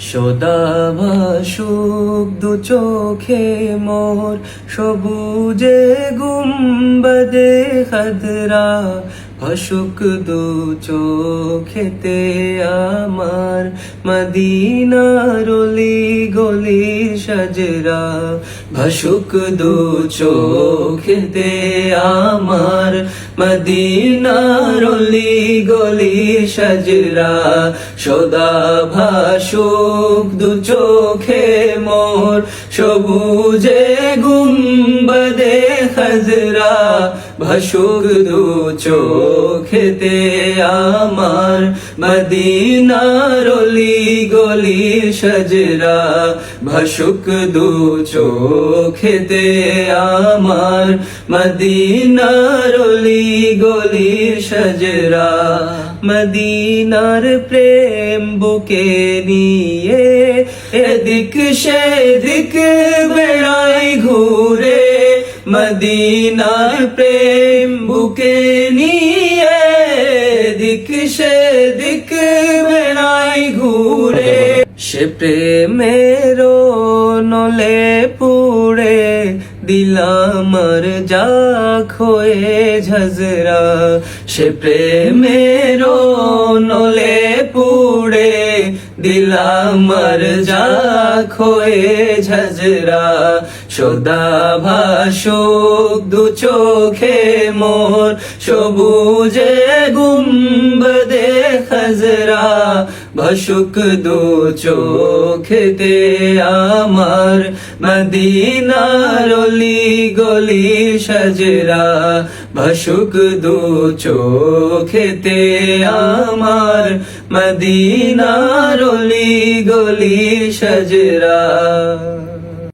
সদাভাসুক দু চোখে মোর, সবুজে গুম্বদে খদরা, ভাসুক দু চোখেতে আমার, মদিনার অলি গলি সাজরা, ভাসুক দু চোখেতে আমার মদিনার গলি সজরা সদা ভাসুক দু চোখে মোর সবুজে গুম্বদে খজরা ভাসুক দু চোখেতে আমার। মদিনার অলি গলি সজরা, ভাসুক দু চোখেতে আমার। মদিনার অলি গলি সজরা, মদিনার প্রেম বুকে নিয়ে, এদিক সেদিক বেড়াই ঘুরে। মদিনার প্রেম বুকে নিয়ে দিক সেদিক বেড়াই ঘুরে। সে প্রেমের নলে পুড়ে দিলামর যা খোয়ে ঝজরা, সে প্রেমের নলে পুড়ে। দিলামর যা খোয়ে ঝজরা, সদা ভাসুক দু চোখে মোর। সবুজে গুম্বদে খজরা ভাসুক দু চোখেতে আমার মদিনার অলি গলি সজরা। ভাসুক দু চোখেতে আমার মদিনার অলি গলি সজরা।